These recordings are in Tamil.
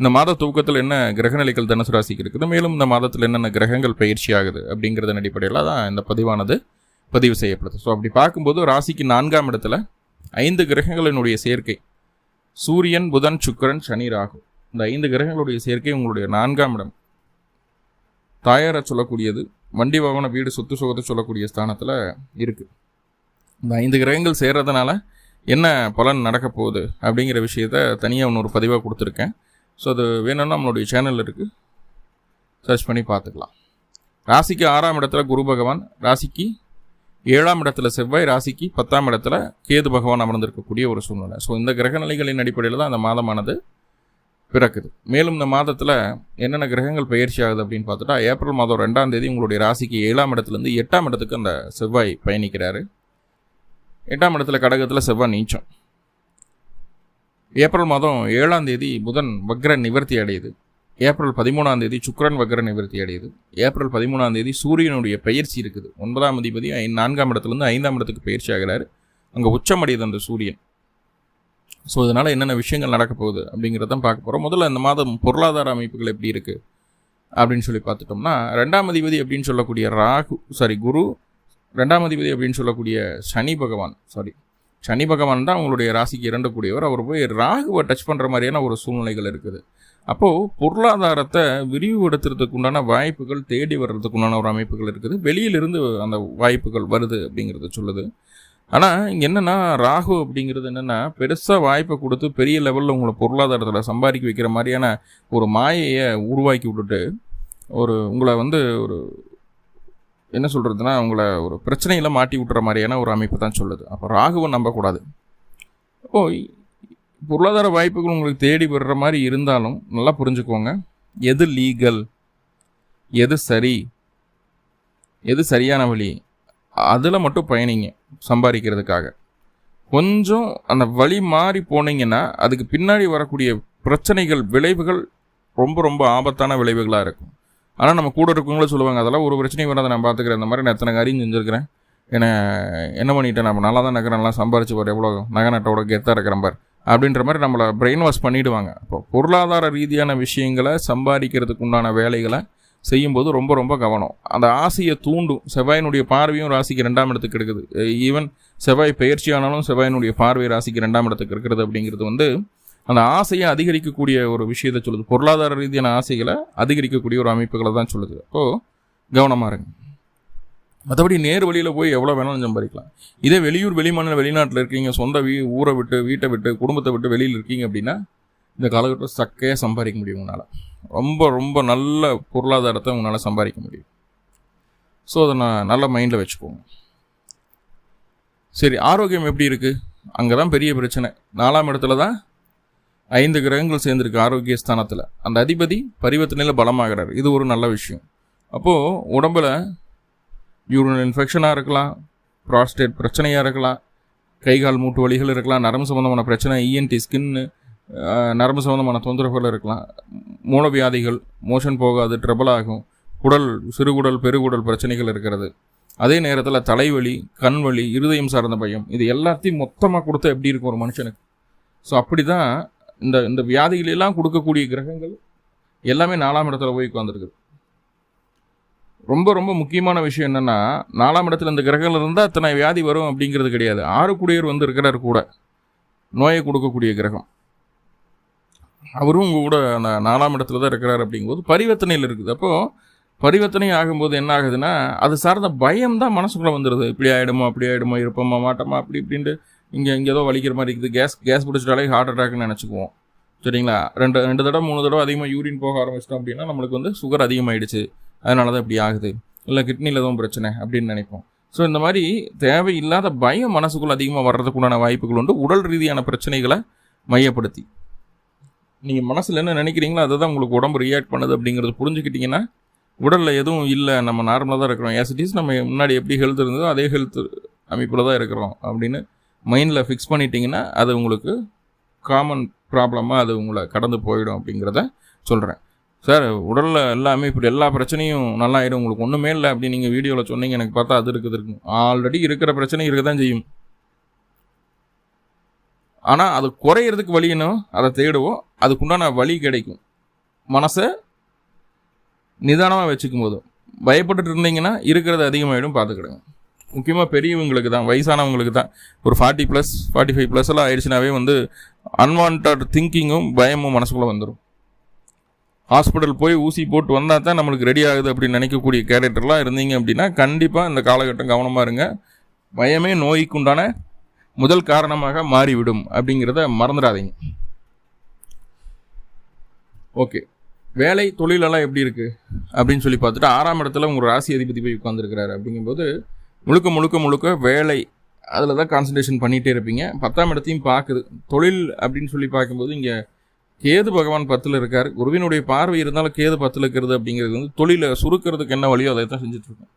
இந்த மாத தூக்கத்தில் என்ன கிரகநிலைகள் தனுசு ராசிக்கு இருக்குது? மேலும் இந்த மாதத்தில் என்னென்ன கிரகங்கள் பயிற்சி ஆகுது? அப்படிங்கிறதன் அடிப்படையில் தான் இந்த பதிவானது பதிவு செய்யப்படுது. ஸோ அப்படி பார்க்கும்போது ராசிக்கு நான்காம் இடத்துல ஐந்து கிரகங்களினுடைய சேர்க்கை சூரியன் புதன் சுக்கிரன் சனி ராகு. இந்த ஐந்து கிரகங்களுடைய சேர்க்கை உங்களுடைய நான்காம் இடம். தாயாரை சொல்லக்கூடியது வண்டி வாகன வீடு சொத்து சுகத்தை சொல்லக்கூடிய ஸ்தானத்தில் இருக்குது இந்த ஐந்து கிரகங்கள் சேர்றதுனால என்ன பலன் நடக்க போகுது? அப்படிங்கிற விஷயத்த தனியாக இன்னொரு பதிவாக கொடுத்துருக்கேன். ஸோ அது வேணும்னா நம்மளுடைய சேனல் இருக்குது சர்ச் பண்ணி பார்த்துக்கலாம். ராசிக்கு ஆறாம் இடத்துல குரு பகவான் ராசிக்கு ஏழாம் இடத்துல செவ்வாய் ராசிக்கு பத்தாம் இடத்துல கேது பகவான் அமர்ந்திருக்கக்கூடிய ஒரு சூழ்நிலை. ஸோ இந்த கிரக நிலைகளின் அடிப்படையில் தான் அந்த மாதமானது பிறக்குது. மேலும் இந்த மாதத்தில் என்னென்ன கிரகங்கள் பயிற்சி ஆகுது அப்படின்னு பார்த்துட்டா ஏப்ரல் மாதம் ரெண்டாம் தேதி உங்களுடைய ராசிக்கு ஏழாம் இடத்துலேருந்து எட்டாம் இடத்துக்கு அந்த செவ்வாய் பயணிக்கிறாரு. எட்டாம் இடத்துல கடகத்தில் செவ்வாய் நீச்சம். ஏப்ரல் மாதம் ஏழாம் தேதி புதன் வக்ர நிவர்த்தி அடையுது. ஏப்ரல் பதிமூணாம் தேதி சுக்கிரன் வக்ர நிவர்த்தி அடையுது. ஏப்ரல் பதிமூணாம் தேதி சூரியனுடைய பயிற்சி இருக்குது. ஒன்பதாம் அதிபதி ஐ- நான்காம் இடத்துலேருந்து ஐந்தாம் இடத்துக்கு பயிற்சி ஆகிறாரு. அங்கே உச்சமடையுது அந்த சூரியன். ஸோ இதனால் என்னென்ன விஷயங்கள் நடக்க போகுது அப்படிங்கிறதான் பார்க்க போகிறோம் முதல்ல இந்த மாதம் பொருளாதார அமைப்புகள் எப்படி இருக்குது அப்படின்னு சொல்லி பார்த்துட்டோம்னா ரெண்டாம் அதிபதி அப்படின்னு சொல்லக்கூடிய ராகு சாரி குரு ரெண்டாம் அதிபதி அப்படின்னு சொல்லக்கூடிய சனி பகவான் சாரி சனி பகவான் தான் உங்களுடைய ராசிக்கு இரண்டு கூடியவர். அவர் போய் ராகுவை டச் பண்ணுற மாதிரியான ஒரு சூழ்நிலைகள் இருக்குது. அப்போது பொருளாதாரத்தை விரிவுபடுத்துறதுக்கு உண்டான வாய்ப்புகள் தேடி வர்றதுக்கு உண்டான ஒரு அமைப்புகள் இருக்குது. வெளியிலிருந்து அந்த வாய்ப்புகள் வருது அப்படிங்கிறத சொல்லுது. ஆனால் இங்கே என்னென்னா ராகு அப்படிங்கிறது என்னென்னா பெருசாக வாய்ப்பை கொடுத்து பெரிய லெவலில் உங்களை பொருளாதாரத்தில் சம்பாதிக்க வைக்கிற மாதிரியான ஒரு மாயையை உருவாக்கி விட்டுட்டு ஒரு உங்களை வந்து ஒரு என்ன சொல்கிறதுனா அவங்கள ஒரு பிரச்சனையில் மாட்டி விட்டுற மாதிரியான ஒரு அமைப்பு தான் சொல்லுது. அப்போ ராகுவை நம்பக்கூடாது. ஓ பொருளாதார வாய்ப்புகள் உங்களுக்கு தேடி வர்ற மாதிரி இருந்தாலும் நல்லா புரிஞ்சுக்கோங்க. எது லீகல்? எது சரி? எது சரியான வழி? அதில் மட்டும் பயணிங்க சம்பாதிக்கிறதுக்காக. கொஞ்சம் அந்த வழி மாறி போனீங்கன்னா அதுக்கு பின்னாடி வரக்கூடிய பிரச்சனைகள் விளைவுகள் ரொம்ப ரொம்ப ஆபத்தான விளைவுகளாக இருக்கும். ஆனால் நம்ம கூட இருக்கவங்களும் சொல்லுவாங்க அதெல்லாம் ஒரு பிரச்சனையும் வராத நான் பார்த்துக்கிறேன் இந்த மாதிரி நான் எத்தனை காரியம் செஞ்சுருக்கிறேன். என்ன என்ன பண்ணிட்டேன் நம்ம நல்லா தான் நக்கிறேன் நல்லா சம்பாரிச்சு பாரு எவ்வளோ நகை நட்டோட கெத்தாக இருக்கிறேன் பார் அப்படின்ற மாதிரி நம்மளை பிரெயின் வாஷ் பண்ணிவிடுவாங்க அப்போ பொருளாதார ரீதியான விஷயங்களை சம்பாதிக்கிறதுக்கு உண்டான வேலைகளை செய்யும்போது ரொம்ப ரொம்ப கவனம். அந்த ஆசையை தூண்டும். செவ்வாயினுடைய பார்வையும் ராசிக்கு ரெண்டாம் இடத்துக்கு இருக்குது ஈவன் செவ்வாய் பயிற்சியானாலும் செவ்வாயினுடைய பார்வை ராசிக்கு ரெண்டாம் இடத்துக்கு இருக்கிறது அப்படிங்கிறது வந்து அந்த ஆசையை அதிகரிக்கக்கூடிய ஒரு விஷயத்த சொல்லுது. பொருளாதார ரீதியான ஆசைகளை அதிகரிக்கக்கூடிய ஒரு அமைப்புகளை தான் சொல்லுது. அப்போது கவனமாக இருங்க. மற்றபடி நேர் வழியில் போய் எவ்வளோ வேணாலும் சம்பாதிக்கலாம். இதே வெளியூர் வெளிமாநில வெளிநாட்டில் இருக்கீங்க சொந்த வீ ஊரை விட்டு வீட்டை விட்டு குடும்பத்தை விட்டு வெளியில் இருக்கீங்க அப்படின்னா இந்த காலகட்டம் சக்கையாக சம்பாதிக்க முடியும் உங்களால் ரொம்ப ரொம்ப நல்ல பொருளாதாரத்தை உங்களால் சம்பாதிக்க முடியும். ஸோ அதை நான் நல்ல மைண்டில் வச்சுக்கோங்க. சரி ஆரோக்கியம் எப்படி இருக்குது அங்கே தான் பெரிய பிரச்சனை. நாலாம் இடத்துல தான் ஐந்து கிரகங்கள் சேர்ந்துருக்கு ஆரோக்கிய ஸ்தானத்தில். அந்த அதிபதி பரிவர்த்தனையில் பலமாகிறார். இது ஒரு நல்ல விஷயம். அப்போது உடம்பில் யூரின் இன்ஃபெக்ஷனாக இருக்கலாம் ப்ராஸ்டேட் பிரச்சனையாக இருக்கலாம் கை கால் மூட்டு வலிகள் இருக்கலாம் நரம்பு சம்மந்தமான பிரச்சனை இஎன்டி ஸ்கின்னு நரம்பு சம்மந்தமான தொந்தரவுகள் இருக்கலாம். மூலவியாதிகள் மோஷன் போகாது ட்ரபிள் ஆகும். குடல் சிறுகுடல் பெருகுடல் பிரச்சனைகள் இருக்கிறது. அதே நேரத்தில் தலைவலி கண் வலி இருதயம் சார்ந்த பயம். இது எல்லாத்தையும் மொத்தமாக கொடுத்தா எப்படி இருக்கும் ஒரு மனுஷனுக்கு? ஸோ அப்படி தான் இந்த இந்த வியாதிகளெல்லாம் கொடுக்கக்கூடிய கிரகங்கள் எல்லாமே நாலாம் இடத்துல போய் உட்காந்துருக்குது ரொம்ப ரொம்ப முக்கியமான விஷயம் என்னென்னா நாலாம் இடத்துல இந்த கிரகங்கள் இருந்தால் அத்தனை வியாதி வரும் அப்படிங்கிறது கிடையாது. ஆறு குடியர் வந்து இருக்கிறார் கூட. நோயை கொடுக்கக்கூடிய கிரகம். அவரும் உங்கள் கூட அந்த நாலாம் இடத்துல தான் இருக்கிறார் அப்படிங்கும்போது பரிவர்த்தனையில் இருக்குது. அப்போது பரிவர்த்தனை ஆகும்போது என்ன ஆகுதுன்னா அது சார்ந்த பயம் தான் மனசுக்குள்ளே வந்துடுது இப்படி ஆகிடுமோ அப்படி ஆகிடுமோ இருப்போமா மாட்டோமா அப்படி இப்படின்ட்டு இங்கே இங்கே ஏதோ வலிக்கிற மாதிரி இருக்குது. கேஸ் கேஸ் பிடிச்சிட்டாலே ஹார்ட் அட்டாக்னு நினச்சிக்குவோம். சரிங்களா? ரெண்டு ரெண்டு தடவை மூணு தடவை அதிகமாக யூரின் போக ஆரம்பிச்சிட்டோம் அப்படின்னா நம்மளுக்கு வந்து சுகர் அதிகமாகிடுச்சு அதனால தான் இப்படி ஆகுது. இல்லை கிட்னியில் எதுவும் பிரச்சனை அப்படின்னு நினைப்போம். ஸோ இந்த மாதிரி தேவையில்லாத பயம் மனசுக்குள்ள அதிகமாக வர்றதுக்குண்டான வாய்ப்புகள் உண்டு. உடல் ரீதியான பிரச்சனைகளை மையப்படுத்தி. நீங்கள் மனசில் என்ன நினைக்கிறீங்களோ அதை தான் உங்களுக்கு உடம்பு ரியாக்ட் பண்ணுது அப்படிங்கிறது புரிஞ்சுக்கிட்டிங்கன்னா உடலில் எதுவும் இல்லை. நம்ம நார்மலாக தான் இருக்கிறோம். ஏஸ் இட் இஸ் நம்ம முன்னாடி எப்படி ஹெல்த் இருந்ததோ அதே ஹெல்த் அமைப்பில் தான் இருக்கிறோம் அப்படின்னு மைண்டில் ஃபிக்ஸ் பண்ணிட்டீங்கன்னா அது உங்களுக்கு காமன் ப்ராப்ளமாக அது உங்களை கடந்து போயிடும் அப்படிங்கிறத சொல்கிறேன் சார் உடலில் எல்லாமே இப்படி எல்லா பிரச்சனையும் நல்லா ஆயிடும் உங்களுக்கு ஒன்றுமே இல்லை அப்படின்னு நீங்கள் வீடியோவில் சொன்னீங்க எனக்கு பார்த்தா அது இருக்குது இருக்கும் ஆல்ரெடி இருக்கிற பிரச்சனை இருக்க தான் செய்யும். ஆனால் அது குறையிறதுக்கு வழி என்ன? அதை தேடுவோம். அதுக்குண்டான வழி கிடைக்கும். மனசை நிதானமாக வச்சுக்கும் போதும் பயப்பட்டுட்டு இருந்தீங்கன்னா இருக்கிறது அதிகமாகிடும் பார்த்துக்கிடுங்க. முக்கியமாக பெரியவங்களுக்கு தான் வயசானவங்களுக்கு தான். ஒரு forty plus forty five plus எல்லாம் ஆயிடுச்சுனாவே வந்து அன்வான்ட் திங்கிங்கும் பயமும் மனசுக்குள்ளே வந்துடும் ஹாஸ்பிட்டல் போய் ஊசி போட்டு வந்தால் தான் நம்மளுக்கு ரெடி ஆகுது அப்படின்னு நினைக்கக்கூடிய கேரக்டர்லாம் இருந்தீங்க அப்படின்னா கண்டிப்பாக இந்த காலகட்டம் கவனமாக இருங்க. பயமே நோய்க்குண்டான முதல் காரணமாக மாறிவிடும் அப்படிங்கிறத மறந்துடாதீங்க. ஓகே வேலை தொழிலெல்லாம் எப்படி இருக்குது அப்படின்னு சொல்லி பார்த்துட்டு ஆறாம் இடத்துல உங்கள் ராசி அதிபதி போய் உட்காந்துருக்கிறாரு அப்படிங்கும்போது முழுக்க முழுக்க முழுக்க வேலை. அதில் தான் கான்சன்ட்ரேஷன் பண்ணிகிட்டே இருப்பீங்க. பத்தாம் இடத்தையும் பார்க்குது. தொழில் அப்படின்னு சொல்லி பார்க்கும்போது இங்கே கேது பகவான் பத்தில் இருக்கார். குருவினுடைய பார்வை இருந்தாலும் கேது பத்தில் இருக்கிறது அப்படிங்கிறது வந்து தொழிலை சுருக்கிறதுக்கு என்ன வழியோ அதை தான் செஞ்சுட்ருக்கோம்.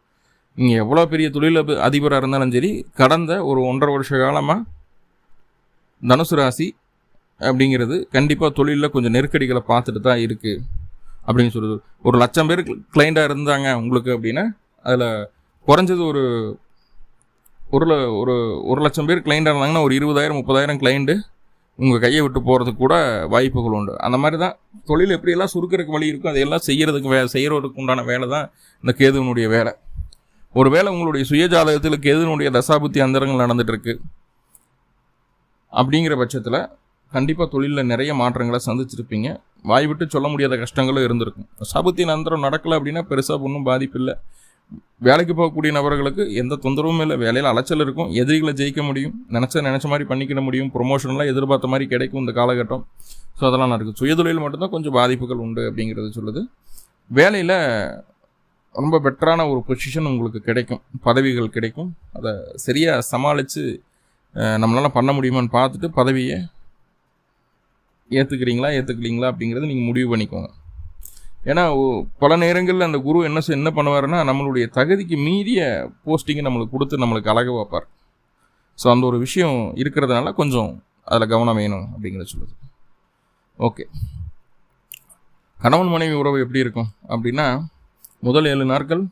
நீங்கள் எவ்வளோ பெரிய தொழில் அதிபராக இருந்தாலும் சரி கடந்த ஒரு ஒன்றரை வருஷ காலமாக தனுசு ராசி அப்படிங்கிறது கண்டிப்பாக தொழிலில் கொஞ்சம் நெருக்கடிகளை பார்த்துட்டு தான் இருக்குது அப்படின்னு சொல்லுது ஒரு லட்சம் பேர் கிளைண்டாக இருந்தாங்க உங்களுக்கு அப்படின்னா அதில் குறைஞ்சது ஒரு ஒரு ஒரு ஒரு லட்சம் பேர் கிளைண்ட் இருந்தாங்கன்னா ஒரு இருபதாயிரம் முப்பதாயிரம் கிளைண்ட்டு உங்கள் கையை விட்டு போகிறதுக்கு கூட வாய்ப்புகள் உண்டு. அந்த மாதிரி தான் தொழில் எப்படியெல்லாம் சுருக்கிறதுக்கு வழி இருக்கோ அதையெல்லாம் செய்கிறதுக்கு வே செய்கிறதுக்கு உண்டான வேலை தான் இந்த கேதுவனுடைய வேலை. ஒரு வேலை உங்களுடைய சுயஜாதகத்தில் கேதுவனுடைய தசாபுத்தி அந்தரங்கள் நடந்துகிட்ருக்கு அப்படிங்கிற பட்சத்தில் கண்டிப்பாக தொழிலில் நிறைய மாற்றங்களை சந்திச்சிருப்பீங்க. வாய் விட்டு சொல்ல முடியாத கஷ்டங்களும் இருந்திருக்கும். சபுத்தின் அந்தரம் நடக்கலை அப்படின்னா பெருசாக ஒன்றும் பாதிப்பு இல்லை. வேலைக்கு போகக்கூடிய நபர்களுக்கு எந்த தொந்தரவும் இல்லை. வேலையில் அலைச்சல் இருக்கும். எதிரிகளை ஜெயிக்க முடியும். நினச்ச நினச்ச மாதிரி பண்ணிக்கிட முடியும். ப்ரொமோஷன்லாம் எதிர்பார்த்த மாதிரி கிடைக்கும் இந்த காலகட்டம். ஸோ அதெல்லாம் நடக்கும். சுயதொழில் மட்டும்தான் கொஞ்சம் பாதிப்புகள் உண்டு அப்படிங்கிறது சொல்லுது. வேலையில் ரொம்ப பெட்டரான ஒரு பொசிஷன் உங்களுக்கு கிடைக்கும். பதவிகள் கிடைக்கும். அதை சரியாக சமாளித்து நம்மளால் பண்ண முடியுமான்னு பார்த்துட்டு பதவியை ஏற்றுக்கிறீங்களா ஏற்றுக்கிறீங்களா அப்படிங்கிறத நீங்கள் முடிவு பண்ணிக்கோங்க. ஏன்னா பல நேரங்களில் அந்த குரு என்ன என்ன பண்ணுவாருன்னா நம்மளுடைய தகுதிக்கு மீறிய போஸ்டிங்கை நம்மளுக்கு கொடுத்து நம்மளுக்கு அழக வைப்பார். ஸோ அந்த ஒரு விஷயம் இருக்கிறதுனால கொஞ்சம் அதில் கவனம் வேணும் அப்படிங்கிறத சொல்லுது. ஓகே கணவன் மனைவி உறவு எப்படி இருக்கும்? அப்படின்னா முதல் ஏழு நாட்கள்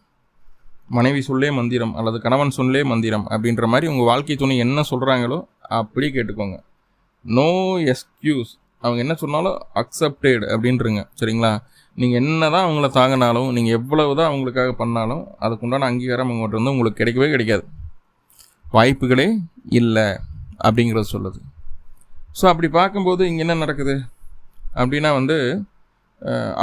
மனைவி சொல்லே மந்திரம் அல்லது கணவன் சொல்லே மந்திரம் அப்படின்ற மாதிரி உங்கள் வாழ்க்கை துணை என்ன சொல்கிறாங்களோ அப்படி கேட்டுக்கோங்க. நோ எஸ்கியூஸ் அவங்க என்ன சொன்னாலும் அக்செப்டட் அப்படின்றங்க. சரிங்களா? நீங்கள் என்ன தான் அவங்கள தாங்கினாலும் நீங்கள் எவ்வளவு தான் அவங்களுக்காக பண்ணாலும் அதுக்குண்டான அங்கீகாரம் அவங்ககிட்ட வந்து உங்களுக்கு கிடைக்கவே கிடைக்காது. வாய்ப்புகளே இல்லை அப்படிங்கிறது சொல்லுது. ஸோ அப்படி பார்க்கும்போது இங்கே என்ன நடக்குது? அப்படின்னா வந்து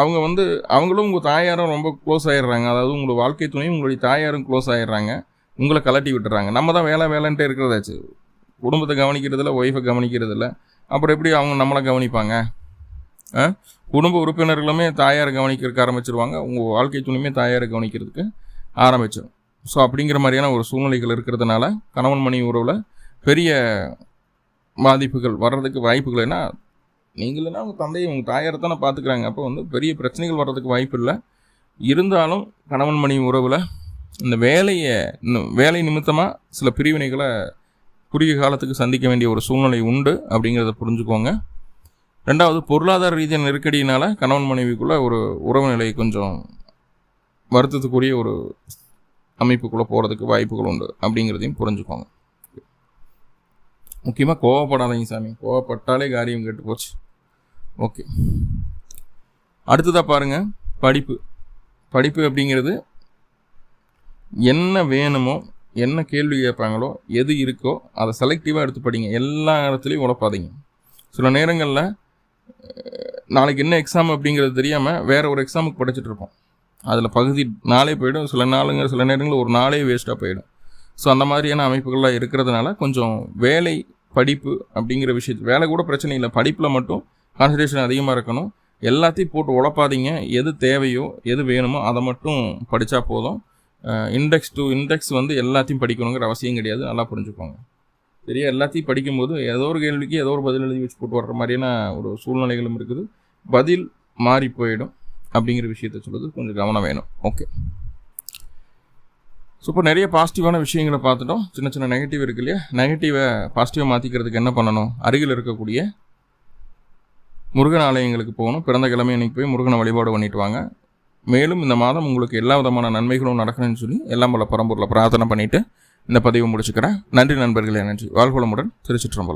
அவங்க வந்து அவங்களும் உங்கள் தாயாரும் ரொம்ப க்ளோஸ் ஆகிடுறாங்க அதாவது உங்களோட வாழ்க்கை துணையும் உங்களுடைய தாயாரும் க்ளோஸ் ஆகிடுறாங்க உங்களை கலட்டி விட்டுறாங்க. நம்ம தான் வேலை வேலைன்ட்டு இருக்கிறதாச்சு. குடும்பத்தை கவனிக்கிறதில்ல ஒய்ஃபை கவனிக்கிறதில்ல. அப்புறம் எப்படி அவங்க நம்மளை கவனிப்பாங்க? குடும்ப உறுப்பினர்களுமே தாயாரை கவனிக்கிறதுக்கு ஆரம்பிச்சிருவாங்க. உங்கள் வாழ்க்கை துணையுமே தாயாரை கவனிக்கிறதுக்கு ஆரம்பிச்சிடும் ஸோ அப்படிங்கிற மாதிரியான ஒரு சூழ்நிலைகள் இருக்கிறதுனால கணவன் மணி உறவில் பெரிய பாதிப்புகள் வர்றதுக்கு வாய்ப்புகள் ஏன்னா நீங்களா உங்கள் தந்தையை உங்கள் தாயாரை தானே பார்த்துக்குறாங்க அப்போ வந்து பெரிய பிரச்சனைகள் வர்றதுக்கு வாய்ப்பு இல்லை. இருந்தாலும் கணவன் மணி உறவில் இந்த வேலையை வேலை நிமித்தமாக சில பிரிவினைகளை குறுகிய காலத்துக்கு சந்திக்க வேண்டிய ஒரு சூழ்நிலை உண்டு அப்படிங்கிறத புரிஞ்சுக்கோங்க. ரெண்டாவது பொருளாதார ரீதியான நெருக்கடியினால் கணவன் மனைவிக்குள்ளே ஒரு உறவு நிலை கொஞ்சம் வருத்தத்துக்குரிய ஒரு அமைப்புக்குள்ளே போகிறதுக்கு வாய்ப்புகள் உண்டு அப்படிங்கிறதையும் புரிஞ்சுக்கோங்க. முக்கியமாக கோவப்படாதீங்க சாமி. கோவப்பட்டாலே காரியம் கேட்டு போச்சு. ஓகே. அடுத்ததாக பாருங்கள் படிப்பு. படிப்பு அப்படிங்கிறது என்ன வேணுமோ என்ன கேள்வி கேட்பாங்களோ எது இருக்கோ அதை செலக்டிவாக எடுத்து படிங்க. எல்லா இடத்துலையும் உழப்பாதீங்க. சில நேரங்களில் நாளைக்கு என்ன எக்ஸாம் அப்படிங்கிறது தெரியாமல் வேறு ஒரு எக்ஸாமுக்கு படிச்சுட்டு இருப்போம். அதில் பகுதி நாளே போயிடும் சில நாளுங்க சில நேரங்களில் ஒரு நாளே வேஸ்ட்டாக போயிடும். ஸோ அந்த மாதிரியான அமைப்புகள்லாம் இருக்கிறதுனால கொஞ்சம் வேலை படிப்பு அப்படிங்கிற விஷயத்து வேலை கூட பிரச்சனை இல்லை படிப்பில் மட்டும் கான்சன்ட்ரேஷன் அதிகமாக இருக்கணும். எல்லாத்தையும் போட்டு உழப்பாதீங்க. எது தேவையோ எது வேணுமோ அதை மட்டும் படித்தா போதும். இண்டெக்ஸ் டு இண்டெக்ஸ் வந்து எல்லாத்தையும் படிக்கணுங்கிற அவசியம் கிடையாது. நல்லா புரிஞ்சுக்கோங்க. சரியா எல்லாத்தையும் படிக்கும்போது ஏதோ ஒரு கேள்விக்கு ஏதோ ஒரு பதில் எழுதி வச்சு போட்டு வர்ற மாதிரியான ஒரு சூழ்நிலைகளும் இருக்குது. பதில் மாறி போயிடும் அப்படிங்கிற விஷயத்த சொல்கிறது கொஞ்சம் கவனம் வேணும். ஓகே ஸோ இப்போ நிறைய பாசிட்டிவான விஷயங்களை பார்த்துட்டோம். சின்ன சின்ன நெகட்டிவ் இருக்கு இல்லையா? நெகட்டிவை பாசிட்டிவாக மாற்றிக்கிறதுக்கு என்ன பண்ணணும்? அருகில் இருக்கக்கூடிய முருகன் ஆலயங்களுக்கு போகணும். பிறந்த கிழமை அன்னைக்கு போய் முருகனை வழிபாடு பண்ணிட்டு வாங்க. மேலும் இந்த மாதம் உங்களுக்கு எல்லா விதமான நன்மைகளும் நடக்கணும்னு சொல்லி எல்லாம் பல பரம்பூரில் பிரார்த்தனை பண்ணிவிட்டு இந்த பதிவை முடிச்சுக்கிறேன். நன்றி நண்பர்களே நன்றி. வாழ்வளமுடன் திருச்சிற்றம்பலம்.